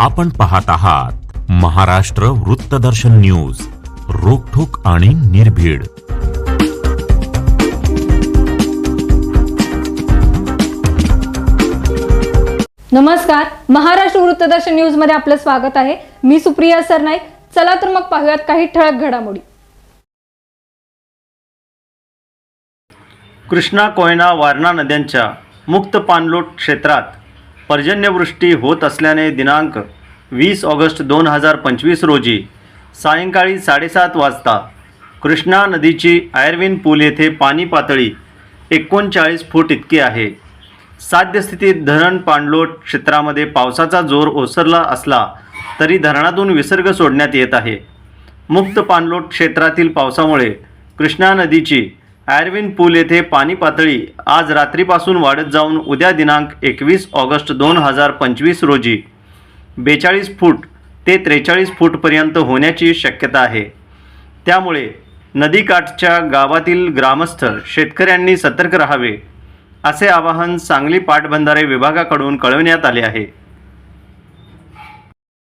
आपण पाहत आहात महाराष्ट्र वृत्तदर्शन न्यूज रोखोक आणि निर्भीड. नमस्कार महाराष्ट्र वृत्तदर्शन न्यूजमध्ये आपलं स्वागत आहे. मी सुप्रिया सरनाईक. चला तर मग पाहूयात काही ठळक घडामोडी. कृष्णा कोयना वारणा नद्यांच्या मुक्त पाणलोट क्षेत्रात पर्जन्यवृष्टी होत असल्याने दिनांक वीस ऑगस्ट दोन हजार पंचवीस रोजी सायंकाळी साडेसात वाजता कृष्णा नदीची आयर्विन पूल येथे पाणी पातळी एकोणचाळीस फूट इतकी आहे. साध्यस्थितीत धरण पाणलोट क्षेत्रामध्ये पावसाचा जोर ओसरला असला तरी धरणातून विसर्ग सोडण्यात येत आहे. मुक्त पाणलोट क्षेत्रातील पावसामुळे कृष्णा नदीची आयर्विन पूल येथे पाणी पातळी आज रात्रीपासून वाढत जाऊन उद्या दिनांक एकवीस ऑगस्ट दोन हजार पंचवीस रोजी बेचाळीस फूट ते त्रेचाळीस फूटपर्यंत होण्याची शक्यता आहे. त्यामुळे नदीकाठच्या गावातील ग्रामस्थ शेतकऱ्यांनी सतर्क राहावे असे आवाहन सांगली पाटबंधारे विभागाकडून कळविण्यात आले आहे.